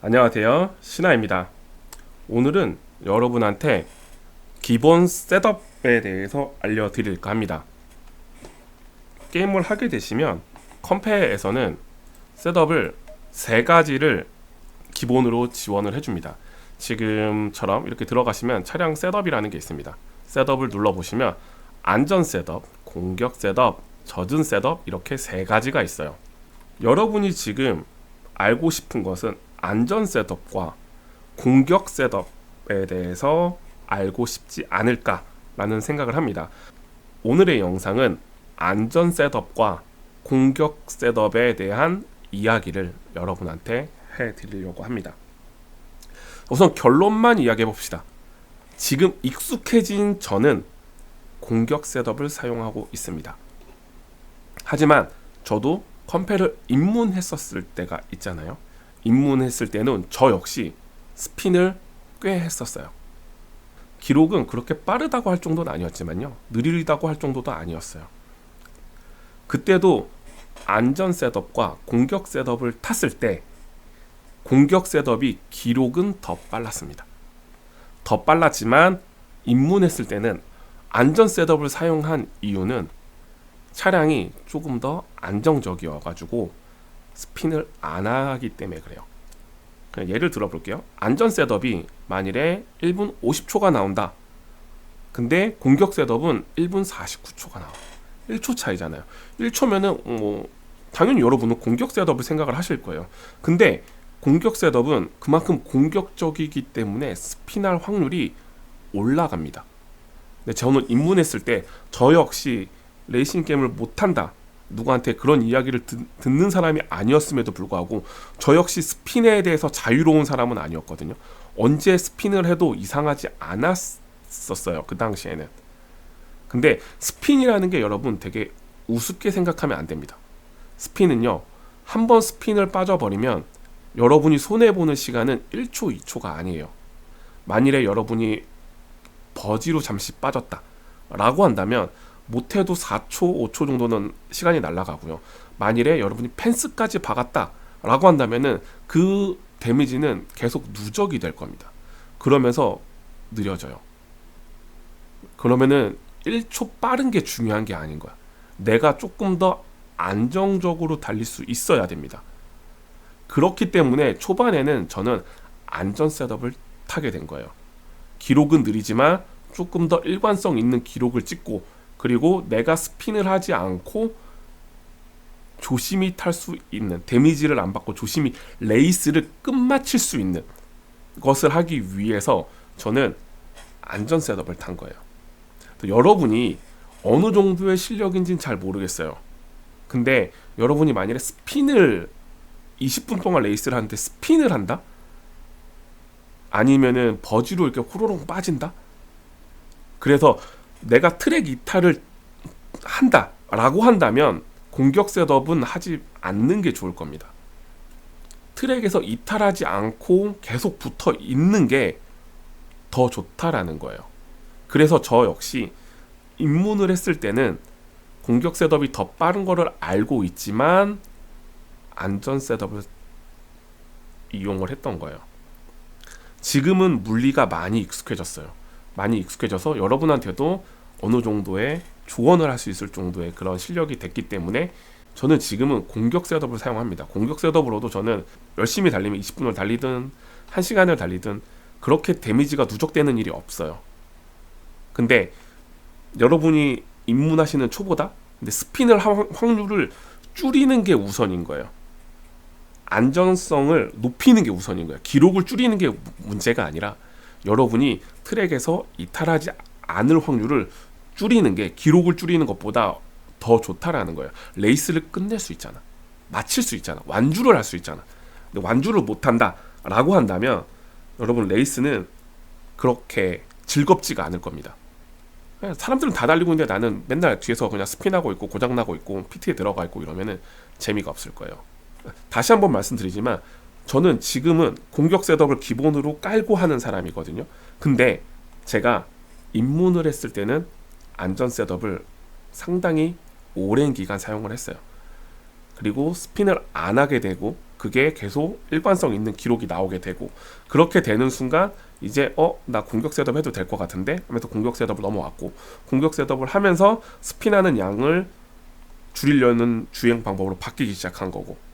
안녕하세요. 신하입니다. 오늘은 여러분한테 기본 셋업에 대해서 알려드릴까 합니다. 게임을 하게 되시면 컴페에서는 셋업을 세 가지를 기본으로 지원을 해줍니다. 지금처럼 이렇게 들어가시면 차량 셋업이라는 게 있습니다. 셋업을 눌러보시면 안전 셋업, 공격 셋업, 젖은 셋업 이렇게 세 가지가 있어요. 여러분이 지금 알고 싶은 것은 안전 셋업과 공격 셋업에 대해서 알고 싶지 않을까라는 생각을 합니다. 오늘의 영상은 안전 셋업과 공격 셋업에 대한 이야기를 여러분한테 해 드리려고 합니다. 우선 결론만 이야기해 봅시다. 지금 익숙해진 저는 공격 셋업을 사용하고 있습니다. 하지만 저도 컴패를 입문했었을 때가 있잖아요. 입문했을 때는 저 역시 스핀을 꽤 했었어요. 기록은 그렇게 빠르다고 할 정도는 아니었지만요. 느리다고 할 정도도 아니었어요. 그때도 안전 셋업과 공격 셋업을 탔을 때 공격 셋업이 기록은 더 빨랐습니다. 더 빨랐지만 입문했을 때는 안전 셋업을 사용한 이유는 차량이 조금 더 안정적이어가지고 스핀을 안 하기 때문에 그래요. 예를 들어 볼게요. 안전 셋업이 만일에 1분 50초가 나온다. 근데 공격 셋업은 1분 49초가 나와. 1초 차이잖아요. 1초면은 뭐 당연히 여러분은 공격 셋업을 생각을 하실 거예요. 근데 공격 셋업은 그만큼 공격적이기 때문에 스피날 확률이 올라갑니다. 근데 저는 입문했을 때 저 역시 레이싱 게임을 못한다. 누구한테 그런 이야기를 듣, 는 사람이 아니었음에도 불구하고 저 역시 스핀에 대해서 자유로운 사람은 아니었거든요. 언제 스핀을 해도 이상하지 않았었어요. 그 당시에는. 근데 스핀이라는 게 여러분 되게 우습게 생각하면 안 됩니다. 스핀은요. 한 번 스핀을 빠져버리면 여러분이 손해보는 시간은 1초, 2초가 아니에요. 만일에 여러분이 버지로 잠시 빠졌다. 라고 한다면 못해도 4초, 5초 정도는 시간이 날아가고요. 만일에 여러분이 펜스까지 박았다. 라고 한다면은 그 데미지는 계속 누적이 될 겁니다. 그러면서 느려져요. 그러면은 1초 빠른 게 중요한 게 아닌 거야. 내가 조금 더 안정적으로 달릴 수 있어야 됩니다. 그렇기 때문에 초반에는 저는 안전 셋업을 타게 된 거예요. 기록은 느리지만 조금 더 일관성 있는 기록을 찍고 그리고 내가 스핀을 하지 않고 조심히 탈 수 있는 데미지를 안 받고 조심히 레이스를 끝마칠 수 있는 것을 하기 위해서 저는 안전 셋업을 탄 거예요. 여러분이 어느 정도의 실력인지는 잘 모르겠어요. 근데 여러분이 만약에 스핀을 20분 동안 레이스를 하는데 스핀을 한다? 아니면은 버지로 이렇게 호로록 빠진다? 그래서 내가 트랙 이탈을 한다라고 한다면 공격 셋업은 하지 않는 게 좋을 겁니다. 트랙에서 이탈하지 않고 계속 붙어 있는 게 더 좋다라는 거예요. 그래서 저 역시 입문을 했을 때는 공격 셋업이 더 빠른 거를 알고 있지만 안전 셋업을 이용을 했던 거예요. 지금은 물리가 많이 익숙해졌어요. 많이 익숙해져서 여러분한테도 어느 정도의 조언을 할 수 있을 정도의 그런 실력이 됐기 때문에 저는 지금은 공격 셋업을 사용합니다. 공격 셋업으로도 저는 열심히 달리면 20분을 달리든 1시간을 달리든 그렇게 데미지가 누적되는 일이 없어요. 근데 여러분이 입문하시는 초보다 근데 스핀을 확률을 줄이는 게 우선인 거예요. 안전성을 높이는 게 우선인 거예요. 기록을 줄이는 게 문제가 아니라 여러분이 트랙에서 이탈하지 않을 확률을 줄이는 게 기록을 줄이는 것보다 더 좋다라는 거예요. 레이스를 끝낼 수 있잖아. 마칠 수 있잖아. 완주를 할 수 있잖아. 근데 완주를 못 한다라고 한다면 여러분 레이스는 그렇게 즐겁지가 않을 겁니다. 사람들은 다 달리고 있는데 나는 맨날 뒤에서 그냥 스핀하고 있고 고장나고 있고 PT에 들어가 있고 이러면은 재미가 없을 거예요. 다시 한번 말씀드리지만 저는 지금은 공격 셋업을 기본으로 깔고 하는 사람이거든요. 근데 제가 입문을 했을 때는 안전 셋업을 상당히 오랜 기간 사용을 했어요. 그리고 스핀을 안 하게 되고 그게 계속 일관성 있는 기록이 나오게 되고 그렇게 되는 순간 이제 어 나 공격 셋업 해도 될 것 같은데 하면서 공격 셋업을 넘어왔고 공격 셋업을 하면서 스피나는 양을 줄이려는 주행 방법으로 바뀌기 시작한 거고 네,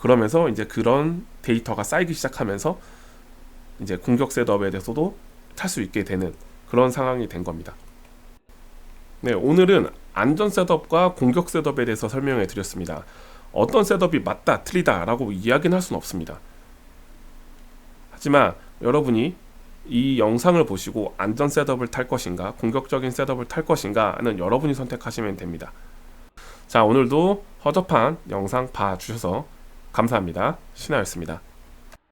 그러면서 이제 그런 데이터가 쌓이기 시작하면서 이제 공격 셋업에 대해서도 탈 수 있게 되는 그런 상황이 된 겁니다. 네, 오늘은 안전 셋업과 공격 셋업에 대해서 설명해 드렸습니다. 어떤 셋업이 맞다, 틀리다라고 이야기는 할 수는 없습니다. 하지만 여러분이 이 영상을 보시고 안전 셋업을 탈 것인가, 공격적인 셋업을 탈 것인가는 여러분이 선택하시면 됩니다. 자, 오늘도 허접한 영상 봐주셔서 감사합니다. 신하였습니다.